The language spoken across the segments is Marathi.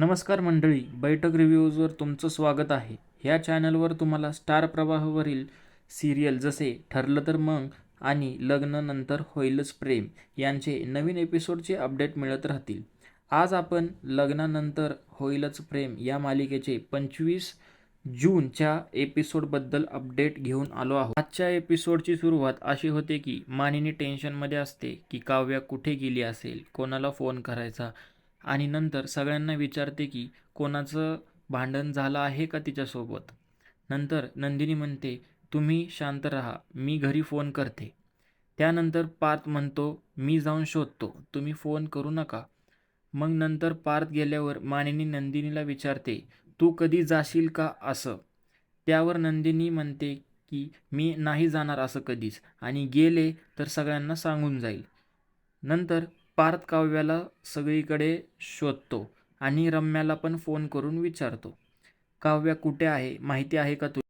नमस्कार मंडळी बैठक रिव्ह्यूजवर तुमचं स्वागत आहे. ह्या चॅनलवर तुम्हाला स्टार प्रवाहावरील सिरियल जसे ठरलं तर मग आणि लग्न नंतर होईलच प्रेम यांचे नवीन एपिसोडचे अपडेट मिळत राहतील. आज आपण लग्नानंतर होईलच प्रेम या मालिकेचे पंचवीस जूनच्या एपिसोडबद्दल अपडेट घेऊन आलो आहोत. आजच्या एपिसोडची सुरुवात अशी होते की मानिनी टेन्शनमध्ये असते की काव्या कुठे गेली असेल? कोणाला फोन करायचा? आणि नंतर सगळ्यांना विचारते की कोणाचं भांडण झालं आहे का तिच्यासोबत? नंतर नंदिनी म्हणते तुम्ही शांत राहा मी घरी फोन करते. त्यानंतर पार्थ म्हणतो मी जाऊन शोधतो तुम्ही फोन करू नका. मग नंतर पार्थ गेल्यावर मानिनी नंदिनीला विचारते तू कधी जाशील का असं? त्यावर नंदिनी म्हणते की मी नाही जाणार असं कधीच आणि गेले तर सगळ्यांना सांगून जाईल. नंतर पार्थ काव्याला सगळीकडे शोधतो आणि रम्याला पण फोन करून विचारतो. काव्या कुठे आहे? माहिती आहे का तू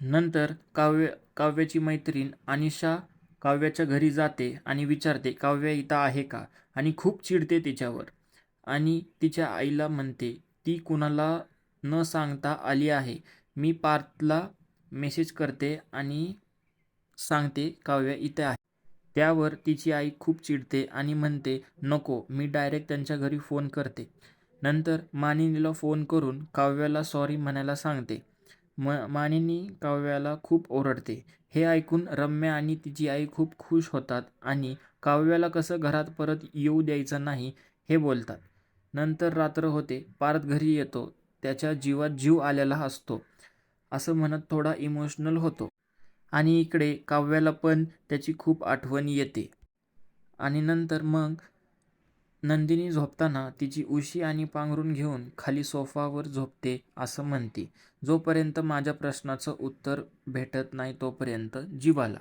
नंतर काव्य काव्याची मैत्रीण अनिशा काव्याच्या घरी जाते आणि विचारते काव्या इथं आहे का? आणि खूप चिडते तिच्यावर. आणि तिच्या आईला म्हणते ती कुणाला न सांगता आली आहे. मी पार्थला मेसेज करते आणि सांगते काव्या इथे आहे. त्यावर तिची आई खूप चिडते आणि म्हणते नको मी डायरेक्ट त्यांच्या घरी फोन करते नंतर मानिनीला फोन करून काव्याला सॉरी म्हणायला सांगते. म मानिनी काव्याला खूप ओरडते. हे ऐकून रम्या आणि तिची आई खूप खुश होतात आणि काव्याला कसं घरात परत येऊ द्यायचं नाही हे बोलतात. नंतर रात्र होते पार्थ घरी येतो त्याच्या जीवात जीव आलेला असतो. असं म्हणत थोडा इमोशनल होतो. आणि इकडे काव्याला पण त्याची खूप आठवण येते. आणि नंतर मग नंदिनी झोपताना तिची उशी आणि पांघरून घेऊन खाली सोफावर झोपते असं म्हणते. जोपर्यंत माझ्या प्रश्नाचं उत्तर भेटत नाही तोपर्यंत जीवाला.